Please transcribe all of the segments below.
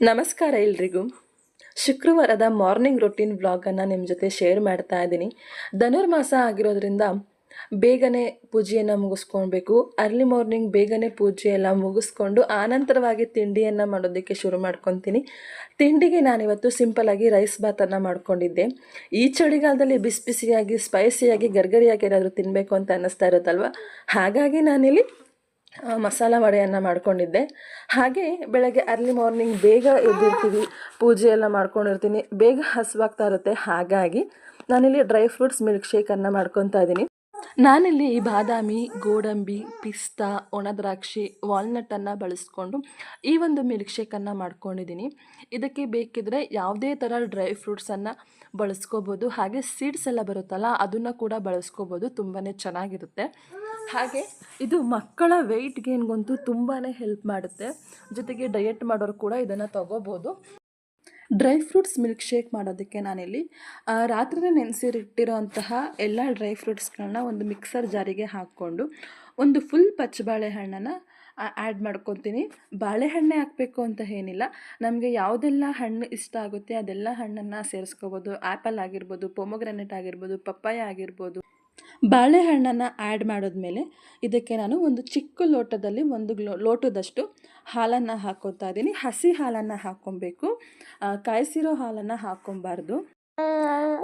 ನಮಸ್ಕಾರ ಎಲ್ರಿಗೂ. ಶುಕ್ರವಾರದ ಮಾರ್ನಿಂಗ್ ರೊಟೀನ್ ವ್ಲಾಗನ್ನು ನಿಮ್ಮ ಜೊತೆ ಶೇರ್ ಮಾಡ್ತಾ ಇದ್ದೀನಿ. ಧನುರ್ಮಾಸ ಆಗಿರೋದ್ರಿಂದ ಬೇಗನೆ ಪೂಜೆಯನ್ನು ಮುಗಿಸ್ಕೊಳ್ಬೇಕು. ಅರ್ಲಿ ಮಾರ್ನಿಂಗ್ ಬೇಗನೆ ಪೂಜೆ ಎಲ್ಲ ಮುಗಿಸ್ಕೊಂಡು ಆನಂತರವಾಗಿ ತಿಂಡಿಯನ್ನು ಮಾಡೋದಕ್ಕೆ ಶುರು ಮಾಡ್ಕೊತೀನಿ. ತಿಂಡಿಗೆ ನಾನಿವತ್ತು ಸಿಂಪಲಾಗಿ ರೈಸ್ ಬಾತನ್ನು ಮಾಡ್ಕೊಂಡಿದ್ದೆ. ಈ ಚಳಿಗಾಲದಲ್ಲಿ ಬಿಸಿ ಬಿಸಿಯಾಗಿ ಸ್ಪೈಸಿಯಾಗಿ ಗರ್ಗರಿಯಾಗಿ ಏನಾದರೂ ತಿನ್ನಬೇಕು ಅಂತ ಅನ್ನಿಸ್ತಾ ಇರುತ್ತಲ್ವ? ಹಾಗಾಗಿ ನಾನಿಲ್ಲಿ ಮಸಾಲ ವಡೆಯನ್ನು ಮಾಡ್ಕೊಂಡಿದ್ದೆ. ಹಾಗೆ ಬೆಳಗ್ಗೆ ಅರ್ಲಿ ಮಾರ್ನಿಂಗ್ ಬೇಗ ಎದ್ದಿರ್ತೀವಿ, ಪೂಜೆ ಎಲ್ಲ ಮಾಡ್ಕೊಂಡಿರ್ತೀನಿ. ಬೇಗ ಹಸುವಾಗ್ತಾ ಇರುತ್ತೆ. ಹಾಗಾಗಿ ನಾನಿಲ್ಲಿ ಡ್ರೈ ಫ್ರೂಟ್ಸ್ ಮಿಲ್ಕ್ ಶೇಕನ್ನು ಮಾಡ್ಕೊತಾ ಇದ್ದೀನಿ. ನಾನಿಲ್ಲಿ ಬಾದಾಮಿ, ಗೋಡಂಬಿ, ಪಿಸ್ತಾ ಒಣದ್ರಾಕ್ಷಿ ವಾಲ್ನಟ್ಟನ್ನು ಬಳಸ್ಕೊಂಡು ಈ ಒಂದು ಮಿಲ್ಕ್ ಶೇಕನ್ನು ಮಾಡ್ಕೊಂಡಿದ್ದೀನಿ. ಇದಕ್ಕೆ ಬೇಕಿದ್ರೆ ಯಾವುದೇ ಥರ ಡ್ರೈ ಫ್ರೂಟ್ಸನ್ನು ಬಳಸ್ಕೋಬೋದು. ಹಾಗೆ ಸೀಡ್ಸ್ ಎಲ್ಲ ಬರುತ್ತಲ್ಲ, ಅದನ್ನು ಕೂಡ ಬಳಸ್ಕೋಬೋದು. ತುಂಬಾ ಚೆನ್ನಾಗಿರುತ್ತೆ. ಹಾಗೆ ಇದು ಮಕ್ಕಳ ವೆಯ್ಟ್ ಗೇನ್ಗಂತೂ ತುಂಬಾ ಹೆಲ್ಪ್ ಮಾಡುತ್ತೆ. ಜೊತೆಗೆ ಡಯಟ್ ಮಾಡೋರು ಕೂಡ ಇದನ್ನು ತಗೋಬೋದು. ಡ್ರೈ ಫ್ರೂಟ್ಸ್ ಮಿಲ್ಕ್ ಶೇಕ್ ಮಾಡೋದಕ್ಕೆ ನಾನಿಲ್ಲಿ ರಾತ್ರಿ ಅಂತಹ ಎಲ್ಲ ಡ್ರೈ ಫ್ರೂಟ್ಸ್ಗಳನ್ನ ಒಂದು ಮಿಕ್ಸರ್ ಜಾರಿಗೆ ಹಾಕ್ಕೊಂಡು ಒಂದು ಫುಲ್ ಪಚ್ಚ ಬಾಳೆಹಣ್ಣನ್ನು ಆ್ಯಡ್ ಮಾಡ್ಕೊತೀನಿ. ಬಾಳೆಹಣ್ಣೆ ಹಾಕಬೇಕು ಅಂತ ಏನಿಲ್ಲ. ನಮಗೆ ಯಾವುದೆಲ್ಲ ಹಣ್ಣು ಇಷ್ಟ ಆಗುತ್ತೆ ಅದೆಲ್ಲ ಹಣ್ಣನ್ನು ಸೇರಿಸ್ಕೋಬೋದು. ಆ್ಯಪಲ್ ಆಗಿರ್ಬೋದು ಪೊಮೊಗ್ರನೆಟ್ ಆಗಿರ್ಬೋದು, ಪಪ್ಪಾಯ ಆಗಿರ್ಬೋದು. ಬಾಳೆಹಣ್ಣನ್ನು ಆ್ಯಡ್ ಮಾಡಿದ್ಮೇಲೆ ಇದಕ್ಕೆ ನಾನು ಒಂದು ಚಿಕ್ಕ ಲೋಟದಲ್ಲಿ ಒಂದು ಲೋಟದಷ್ಟು ಹಾಲನ್ನು ಹಾಕೋತಾ ಇದ್ದೀನಿ. ಹಸಿ ಹಾಲನ್ನು ಹಾಕ್ಕೊಬೇಕು. ಕಾಯಿಸಿರೋ ಹಾಲನ್ನು ಹಾಕ್ಕೊಬಾರ್ದು.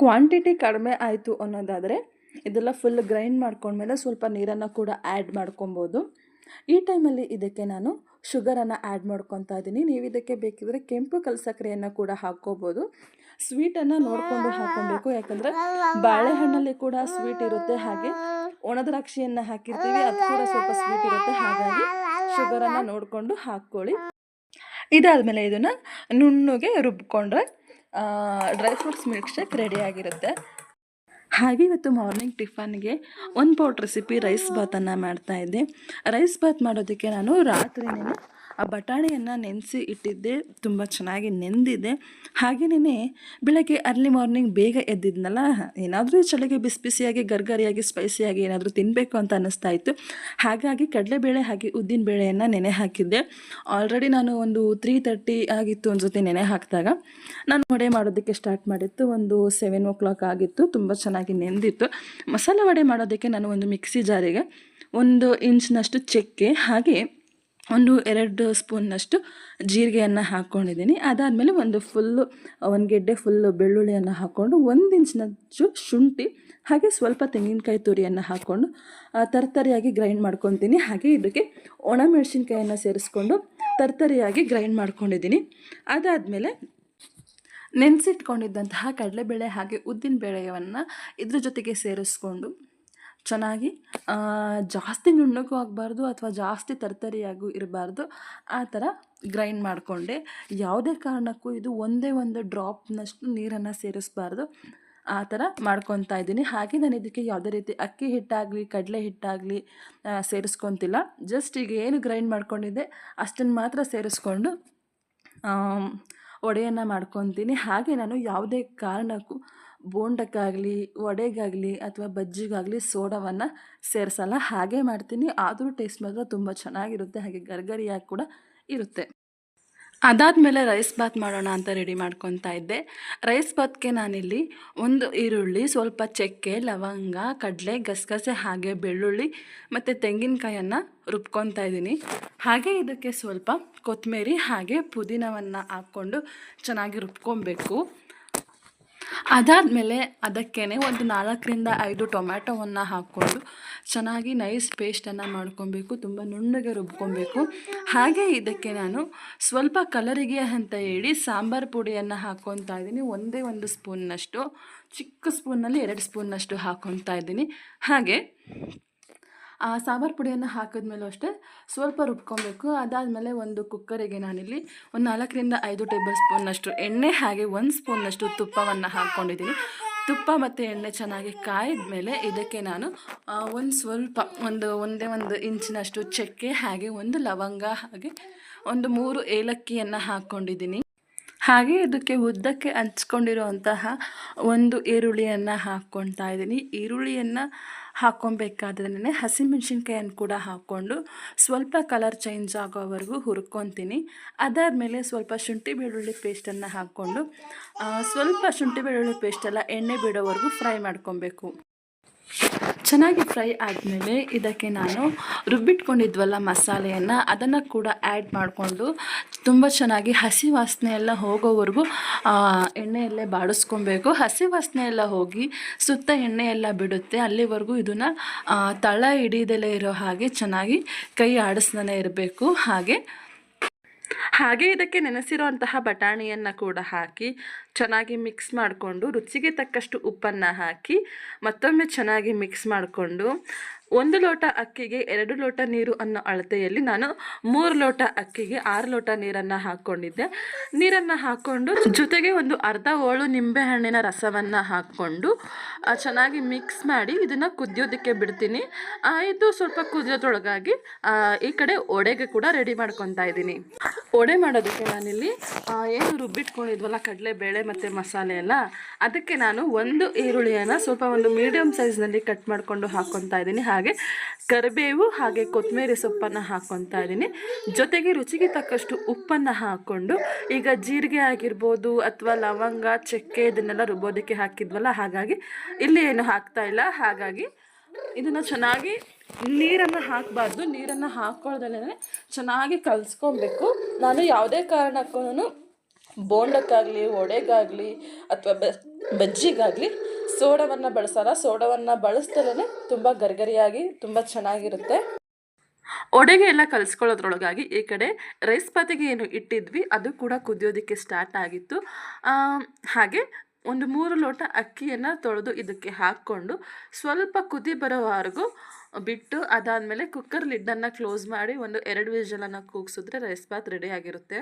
ಕ್ವಾಂಟಿಟಿ ಕಡಿಮೆ ಆಯಿತು ಅನ್ನೋದಾದರೆ ಇದೆಲ್ಲ ಫುಲ್ ಗ್ರೈಂಡ್ ಮಾಡ್ಕೊಂಡ್ಮೇಲೆ ಸ್ವಲ್ಪ ನೀರನ್ನು ಕೂಡ ಆ್ಯಡ್ ಮಾಡ್ಕೊಬೋದು. ಈ ಟೈಮಲ್ಲಿ ಇದಕ್ಕೆ ನಾನು ಶುಗರನ್ನು ಆ್ಯಡ್ ಮಾಡ್ಕೊತಾ ಇದ್ದೀನಿ ನೀವು ಇದಕ್ಕೆ ಬೇಕಿದ್ರೆ ಕೆಂಪು ಕಲ್ಸಕ್ಕರೆಯನ್ನು ಕೂಡ ಹಾಕ್ಕೋಬೋದು. ಸ್ವೀಟನ್ನು ನೋಡಿಕೊಂಡು ಹಾಕ್ಕೊಬೇಕು. ಯಾಕಂದರೆ ಬಾಳೆಹಣ್ಣಲ್ಲಿ ಕೂಡ ಸ್ವೀಟ್ ಇರುತ್ತೆ. ಹಾಗೆ ಒಣದ್ರಾಕ್ಷಿಯನ್ನು ಹಾಕಿರ್ತೀವಿ. ಅದು ಕೂಡ ಸ್ವಲ್ಪ ಸ್ವೀಟ್ ಇರುತ್ತೆ. ಹಾಗಾಗಿ ಶುಗರನ್ನು ನೋಡಿಕೊಂಡು ಹಾಕ್ಕೊಳ್ಳಿ. ಇದಾದಮೇಲೆ ಇದನ್ನು ನುಣ್ಣಗೆ ರುಬ್ಕೊಂಡ್ರೆ ಡ್ರೈ ಫ್ರೂಟ್ಸ್ ಮಿಲ್ಕ್ ಶೇಕ್ ರೆಡಿಯಾಗಿರುತ್ತೆ ಹಾಗೆ ಇವತ್ತು ಮಾರ್ನಿಂಗ್ ಟಿಫನ್ಗೆ ಒಂದು ಪೌಟ್ ರೆಸಿಪಿ ರೈಸ್ ಬಾತನ್ನು ಮಾಡ್ತಾ ಇದ್ದೆ. ರೈಸ್ ಬಾತ್ ಮಾಡೋದಕ್ಕೆ ನಾನು ರಾತ್ರಿನೇ ಆ ಬಟಾಣಿಯನ್ನು ನೆನೆಸಿ ಇಟ್ಟಿದ್ದೆ, ತುಂಬ ಚೆನ್ನಾಗಿ ನೆಂದಿದೆ. ಹಾಗೆಯೇ ಬೆಳಗ್ಗೆ ಅರ್ಲಿ ಮಾರ್ನಿಂಗ್ ಬೇಗ ಎದ್ದಿದ್ನಲ್ಲ, ಏನಾದರೂ ಚಳಿಗೆ ಬಿಸಿ ಬಿಸಿಯಾಗಿ, ಗರ್ಗರಿಯಾಗಿ ಸ್ಪೈಸಿಯಾಗಿ ಏನಾದರೂ ತಿನ್ನಬೇಕು ಅಂತ ಅನ್ನಿಸ್ತಾ ಇತ್ತು. ಹಾಗಾಗಿ ಕಡಲೆಬೇಳೆ ಹಾಗೆ ಉದ್ದಿನ ಬೇಳೆಯನ್ನು ನೆನೆ ಹಾಕಿದ್ದೆ. ಆಲ್ರೆಡಿ ನಾನು ಒಂದು ತ್ರೀ ತರ್ಟಿ ಆಗಿತ್ತು ಅನ್ಸುತ್ತೆ ನೆನೆ ಹಾಕಿದಾಗ. ನಾನು ವಡೆ ಮಾಡೋದಕ್ಕೆ ಸ್ಟಾರ್ಟ್ ಮಾಡಿತ್ತು ಒಂದು ಸೆವೆನ್ ಓ ಕ್ಲಾಕ್ ಆಗಿತ್ತು, ತುಂಬ ಚೆನ್ನಾಗಿ ನೆಂದಿತ್ತು. ಮಸಾಲೆ ವಡೆ ಮಾಡೋದಕ್ಕೆ ನಾನು ಒಂದು ಮಿಕ್ಸಿ ಜಾರಿಗೆ ಒಂದು ಇಂಚಿನಷ್ಟು ಚಕ್ಕೆ ಹಾಗೆ ಒಂದು ಎರಡು ಸ್ಪೂನ್ನಷ್ಟು ಜೀರಿಗೆಯನ್ನು ಹಾಕ್ಕೊಂಡಿದ್ದೀನಿ. ಅದಾದಮೇಲೆ ಒಂದು ಫುಲ್ಲು ಒಂದು ಗೆಡ್ಡೆ ಫುಲ್ಲು ಬೆಳ್ಳುಳ್ಳಿಯನ್ನು ಹಾಕ್ಕೊಂಡು ಒಂದು ಇಂಚಿನಷ್ಟು ಶುಂಠಿ, ಹಾಗೆ ಸ್ವಲ್ಪ ತೆಂಗಿನಕಾಯಿ ತುರಿಯನ್ನು ಹಾಕ್ಕೊಂಡು ತರ್ತರಿಯಾಗಿ ಗ್ರೈಂಡ್ ಮಾಡ್ಕೊತೀನಿ. ಹಾಗೆ ಇದಕ್ಕೆ ಒಣ ಮೆಣಸಿನ್ಕಾಯನ್ನು ಸೇರಿಸ್ಕೊಂಡು ತರ್ತರಿಯಾಗಿ ಗ್ರೈಂಡ್ ಮಾಡ್ಕೊಂಡಿದ್ದೀನಿ. ಅದಾದಮೇಲೆ ನೆನೆಸಿಟ್ಕೊಂಡಿದ್ದಂತಹ ಕಡಲೆಬೇಳೆ ಹಾಗೆ ಉದ್ದಿನ ಬೇಳೆಯನ್ನು ಇದ್ರ ಜೊತೆಗೆ ಸೇರಿಸ್ಕೊಂಡು ಚೆನ್ನಾಗಿ ಜಾಸ್ತಿ ನುಣ್ಣಗೂ ಆಗಬಾರ್ದು ಅಥವಾ ಜಾಸ್ತಿ ತರ್ತರಿಯಾಗೂ ಇರಬಾರ್ದು, ಆ ಥರ ಗ್ರೈಂಡ್ ಮಾಡಿಕೊಂಡೆ. ಯಾವುದೇ ಕಾರಣಕ್ಕೂ ಇದು ಒಂದೇ ಒಂದು ಡ್ರಾಪ್ನಷ್ಟು ನೀರನ್ನು ಸೇರಿಸಬಾರ್ದು. ಆ ಥರ ಮಾಡ್ಕೊತಾ ಇದ್ದೀನಿ. ಹಾಗೆ ನಾನು ಇದಕ್ಕೆ ಯಾವುದೇ ರೀತಿ ಅಕ್ಕಿ ಹಿಟ್ಟಾಗಲಿ, ಕಡಲೆ ಹಿಟ್ಟಾಗಲಿ ಸೇರಿಸ್ಕೊತಿಲ್ಲ. ಜಸ್ಟ್ ಈಗ ಏನು ಗ್ರೈಂಡ್ ಮಾಡ್ಕೊಂಡಿದ್ದೆ ಅಷ್ಟನ್ನು ಮಾತ್ರ ಸೇರಿಸ್ಕೊಂಡು ಒಡೆಯನ್ನು ವಡೆಯನ್ನು ಮಾಡ್ಕೊತೀನಿ. ಹಾಗೆ ನಾನು ಯಾವುದೇ ಕಾರಣಕ್ಕೂ ಬೋಂಡಕ್ಕಾಗಲಿ, ವಡೆಗಾಗಲಿ ಅಥವಾ ಬಜ್ಜಿಗಾಗಲಿ ಸೋಡಾವನ್ನು ಸೇರಿಸಲ್ಲ. ಹಾಗೆ ಮಾಡ್ತೀನಿ. ಆದರೂ ಟೇಸ್ಟ್ ಮಾತ್ರ ತುಂಬ ಚೆನ್ನಾಗಿರುತ್ತೆ. ಹಾಗೆ ಗರ್ಗರಿಯಾಗಿ ಕೂಡ ಇರುತ್ತೆ. ಅದಾದಮೇಲೆ ರೈಸ್ ಬಾತ್ ಮಾಡೋಣ ಅಂತ ರೆಡಿ ಮಾಡ್ಕೊತಾ ಇದ್ದೆ. ರೈಸ್ ಬಾತ್ಗೆ ನಾನಿಲ್ಲಿ ಒಂದು ಈರುಳ್ಳಿ, ಸ್ವಲ್ಪ ಚಕ್ಕೆ, ಲವಂಗ, ಕಡಲೆ, ಗಸಗಸೆ, ಹಾಗೆ ಬೆಳ್ಳುಳ್ಳಿ ಮತ್ತು ತೆಂಗಿನಕಾಯನ್ನು ರುಬ್ಕೊತಾ ಇದ್ದೀನಿ. ಹಾಗೆ ಇದಕ್ಕೆ ಸ್ವಲ್ಪ ಕೊತ್ತಂಬರಿ ಹಾಗೆ ಪುದೀನವನ್ನು ಹಾಕ್ಕೊಂಡು ಚೆನ್ನಾಗಿ ರುಬ್ಕೊಬೇಕು. ಅದಾದಮೇಲೆ ಅದಕ್ಕೇ ಒಂದು ನಾಲ್ಕರಿಂದ ಐದು ಟೊಮ್ಯಾಟೊವನ್ನು ಹಾಕ್ಕೊಂಡು ಚೆನ್ನಾಗಿ ನೈಸ್ ಪೇಸ್ಟನ್ನು ಮಾಡ್ಕೊಬೇಕು, ತುಂಬ ನುಣ್ಣಗೆ ರುಬ್ಕೊಬೇಕು. ಹಾಗೆ ಇದಕ್ಕೆ ನಾನು ಸ್ವಲ್ಪ ಕಲರಿಗೆ ಅಂತ ಹೇಳಿ ಸಾಂಬಾರು ಪುಡಿಯನ್ನು ಹಾಕ್ಕೊತಾ ಇದ್ದೀನಿ. ಒಂದೇ ಒಂದು ಸ್ಪೂನ್ನಷ್ಟು, ಚಿಕ್ಕ ಸ್ಪೂನಲ್ಲಿ ಎರಡು ಸ್ಪೂನ್ನಷ್ಟು ಹಾಕ್ಕೊತಾ ಇದ್ದೀನಿ. ಹಾಗೆ ಸಾಂಬಾರು ಪುಡಿಯನ್ನು ಹಾಕಿದ್ಮೇಲೂ ಅಷ್ಟೇ ಸ್ವಲ್ಪ ರುಬ್ಕೊಬೇಕು. ಅದಾದಮೇಲೆ ಒಂದು ಕುಕ್ಕರಿಗೆ ನಾನಿಲ್ಲಿ ಒಂದು ನಾಲ್ಕರಿಂದ ಐದು ಟೇಬಲ್ ಸ್ಪೂನ್ನಷ್ಟು ಎಣ್ಣೆ ಹಾಗೆ ಒಂದು ಸ್ಪೂನ್ನಷ್ಟು ತುಪ್ಪವನ್ನು ಹಾಕ್ಕೊಂಡಿದ್ದೀನಿ. ತುಪ್ಪ ಮತ್ತು ಎಣ್ಣೆ ಚೆನ್ನಾಗಿ ಕಾಯಿದ ಮೇಲೆ ಇದಕ್ಕೆ ನಾನು ಒಂದು ಸ್ವಲ್ಪ ಒಂದು ಒಂದೇ ಒಂದು ಇಂಚಿನಷ್ಟು ಚಕ್ಕೆ ಹಾಗೆ ಒಂದು ಲವಂಗ ಹಾಗೆ ಒಂದು ಮೂರು ಏಲಕ್ಕಿಯನ್ನು ಹಾಕ್ಕೊಂಡಿದ್ದೀನಿ. ಹಾಗೆ ಇದಕ್ಕೆ ಉದ್ದಕ್ಕೆ ಹಂಚ್ಕೊಂಡಿರುವಂತಹ ಒಂದು ಈರುಳ್ಳಿಯನ್ನು ಹಾಕ್ಕೊಳ್ತಾ ಇದ್ದೀನಿ. ಈರುಳ್ಳಿಯನ್ನು ಹಾಕ್ಕೊಬೇಕಾದ್ರೆ ಹಸಿಮೆಣ್ಸಿನ್ಕಾಯನ್ನು ಕೂಡ ಹಾಕ್ಕೊಂಡು ಸ್ವಲ್ಪ ಕಲರ್ ಚೇಂಜ್ ಆಗೋವರೆಗೂ ಹುರ್ಕೊತೀನಿ. ಅದಾದಮೇಲೆ ಸ್ವಲ್ಪ ಶುಂಠಿ ಬೆಳ್ಳುಳ್ಳಿ ಪೇಸ್ಟನ್ನು ಹಾಕ್ಕೊಂಡು ಸ್ವಲ್ಪ ಶುಂಠಿ ಬೆಳ್ಳುಳ್ಳಿ ಪೇಸ್ಟೆಲ್ಲ ಎಣ್ಣೆ ಬಿಡೋವರೆಗೂ ಫ್ರೈ ಮಾಡ್ಕೊಬೇಕು. ಚೆನ್ನಾಗಿ ಫ್ರೈ ಆದಮೇಲೆ ಇದಕ್ಕೆ ನಾನು ರುಬ್ಬಿಟ್ಕೊಂಡಿದ್ವಲ್ಲ ಮಸಾಲೆಯನ್ನು, ಅದನ್ನು ಕೂಡ ಆ್ಯಡ್ ಮಾಡಿಕೊಂಡು ತುಂಬ ಚೆನ್ನಾಗಿ ಹಸಿ ವಾಸನೆ ಎಲ್ಲ ಹೋಗೋವರೆಗೂ ಎಣ್ಣೆಯಲ್ಲೇ ಬಾಡಿಸ್ಕೊಬೇಕು. ಹಸಿ ವಾಸನೆ ಎಲ್ಲ ಹೋಗಿ ಸುತ್ತ ಎಣ್ಣೆ ಎಲ್ಲ ಬಿಡುತ್ತೆ. ಅಲ್ಲಿವರೆಗೂ ಇದನ್ನು ತಳ ಹಿಡಿದಲೇ ಇರೋ ಹಾಗೆ ಚೆನ್ನಾಗಿ ಕೈ ಆಡಿಸ್ದೇ ಇರಬೇಕು. ಹಾಗೆ ಹಾಗೆ ಇದಕ್ಕೆ ನೆನೆಸಿರುವಂತಹ ಬಟಾಣಿಯನ್ನು ಕೂಡ ಹಾಕಿ ಚೆನ್ನಾಗಿ ಮಿಕ್ಸ್ ಮಾಡಿಕೊಂಡು ರುಚಿಗೆ ತಕ್ಕಷ್ಟು ಉಪ್ಪನ್ನು ಹಾಕಿ ಮತ್ತೊಮ್ಮೆ ಚೆನ್ನಾಗಿ ಮಿಕ್ಸ್ ಮಾಡಿಕೊಂಡು ಒಂದು ಲೋಟ ಅಕ್ಕಿಗೆ ಎರಡು ಲೋಟ ನೀರು ಅನ್ನೋ ಅಳತೆಯಲ್ಲಿ ನಾನು ಮೂರು ಲೋಟ ಅಕ್ಕಿಗೆ ಆರು ಲೋಟ ನೀರನ್ನು ಹಾಕ್ಕೊಂಡಿದ್ದೆ. ನೀರನ್ನು ಹಾಕ್ಕೊಂಡು ಜೊತೆಗೆ ಒಂದು ಅರ್ಧ ಓಳು ನಿಂಬೆಹಣ್ಣಿನ ರಸವನ್ನು ಹಾಕ್ಕೊಂಡು ಚೆನ್ನಾಗಿ ಮಿಕ್ಸ್ ಮಾಡಿ ಇದನ್ನು ಕುದಿಯೋದಕ್ಕೆ ಬಿಡ್ತೀನಿ. ಇದು ಸ್ವಲ್ಪ ಕುದಿಯೋದ್ರೊಳಗಾಗಿ ಈ ಕಡೆ ಒಡೆಗೆ ಕೂಡ ರೆಡಿ ಮಾಡ್ಕೊತಾ ಇದ್ದೀನಿ. ಒಡೆ ಮಾಡೋದಕ್ಕೆ ನಾನಿಲ್ಲಿ ಏನು ರುಬ್ಬಿಟ್ಕೊಂಡಿದ್ವಲ್ಲ ಕಡಲೆಬೇಳೆ ಮತ್ತು ಮಸಾಲೆ ಎಲ್ಲ, ಅದಕ್ಕೆ ನಾನು ಒಂದು ಈರುಳ್ಳಿಯನ್ನು ಸ್ವಲ್ಪ ಒಂದು ಮೀಡಿಯಮ್ ಸೈಜ್ನಲ್ಲಿ ಕಟ್ ಮಾಡಿಕೊಂಡು ಹಾಕ್ಕೊತಾ ಇದ್ದೀನಿ. ಹಾಗೆ ಕರಿಬೇವು ಹಾಗೆ ಕೊತ್ತಂಬರಿ ಸೊಪ್ಪನ್ನು ಹಾಕ್ಕೊತಾ ಇದ್ದೀನಿ. ಜೊತೆಗೆ ರುಚಿಗೆ ತಕ್ಕಷ್ಟು ಉಪ್ಪನ್ನು ಹಾಕ್ಕೊಂಡು, ಈಗ ಜೀರಿಗೆ ಆಗಿರ್ಬೋದು ಅಥವಾ ಲವಂಗ, ಚಕ್ಕೆ ಇದನ್ನೆಲ್ಲ ರುಬ್ಬೋದಕ್ಕೆ ಹಾಕಿದ್ವಲ್ಲ, ಹಾಗಾಗಿ ಇಲ್ಲಿ ಏನು ಹಾಕ್ತಾ ಇಲ್ಲ. ಹಾಗಾಗಿ ಇದನ್ನು ಚೆನ್ನಾಗಿ ನೀರನ್ನು ಹಾಕಬಾರ್ದು. ನೀರನ್ನು ಹಾಕ್ಕೊಳ್ದಲೇ ಚೆನ್ನಾಗಿ ಕಲಿಸ್ಕೊಬೇಕು. ನಾನು ಯಾವುದೇ ಕಾರಣಕ್ಕೂ ಬೋಂಡಕ್ಕಾಗಲಿ ಒಡೆಗಾಗಲಿ ಅಥವಾ ಬಜ್ಜಿಗಾಗಲಿ ಸೋಡವನ್ನು ಬಳಸಲ್ಲ. ಸೋಡವನ್ನು ಬಳಸ್ದಲೇ ತುಂಬ ಗರಿಗರಿಯಾಗಿ ತುಂಬ ಚೆನ್ನಾಗಿರುತ್ತೆ. ಒಡೆಗೆ ಎಲ್ಲ ಕಲಿಸ್ಕೊಳ್ಳೋದ್ರೊಳಗಾಗಿ ಈ ಕಡೆ ರೈಸ್ ಪಾತಿಗೆ ಏನು ಇಟ್ಟಿದ್ವಿ, ಅದು ಕೂಡ ಕುದಿಯೋದಕ್ಕೆ ಸ್ಟಾರ್ಟ್ ಆಗಿತ್ತು. ಹಾಗೆ ಒಂದು ಮೂರು ಲೋಟ ಅಕ್ಕಿಯನ್ನು ತೊಳೆದು ಇದಕ್ಕೆ ಹಾಕ್ಕೊಂಡು ಸ್ವಲ್ಪ ಕುದಿ ಬರೋವರೆಗೂ ಬಿಟ್ಟು ಅದಾದಮೇಲೆ ಕುಕ್ಕರ್ ಲಿಡ್ಡನ್ನು ಕ್ಲೋಸ್ ಮಾಡಿ ಒಂದು ಎರಡು ವಿಷಲನ್ನು ಕೂಗಿಸಿದ್ರೆ ರೈಸ್ ಬಾತ್ ರೆಡಿ ಆಗಿರುತ್ತೆ.